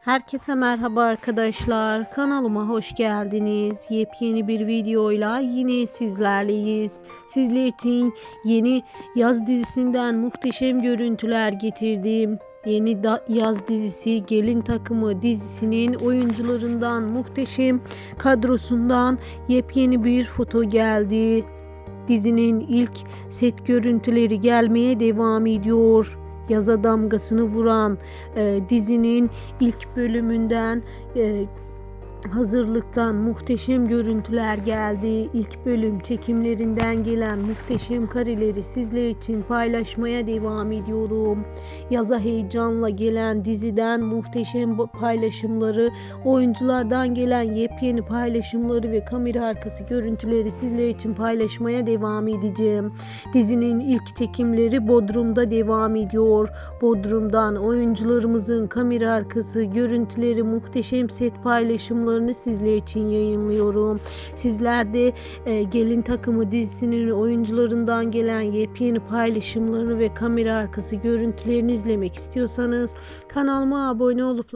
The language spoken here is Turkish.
Herkese merhaba arkadaşlar. Kanalıma hoş geldiniz. Yepyeni bir videoyla yine sizlerleyiz. Sizler için yeni yaz dizisinden muhteşem görüntüler getirdim. Yeni da- yaz dizisi Gelin Takımı dizisinin oyuncularından muhteşem kadrosundan yepyeni bir foto geldi. Dizinin ilk set görüntüleri gelmeye devam ediyor. Yaza damgasını vuran e, dizinin ilk bölümünden e, hazırlıktan muhteşem görüntüler geldi. İlk bölüm çekimlerinden gelen muhteşem kareleri sizler için paylaşmaya devam ediyorum. Yaza heyecanla gelen diziden muhteşem paylaşımları, oyunculardan gelen yepyeni paylaşımları ve kamera arkası görüntüleri sizler için paylaşmaya devam edeceğim. Dizinin ilk çekimleri Bodrum'da devam ediyor. Bodrum'dan oyuncularımızın kamera arkası görüntüleri, muhteşem set paylaşımlarını sizler için yayınlıyorum. Sizler de e, Gelin Takımı dizisinin oyuncularından gelen yepyeni paylaşımlarını ve kamera arkası görüntülerini izlemek istiyorsanız kanalıma abone olup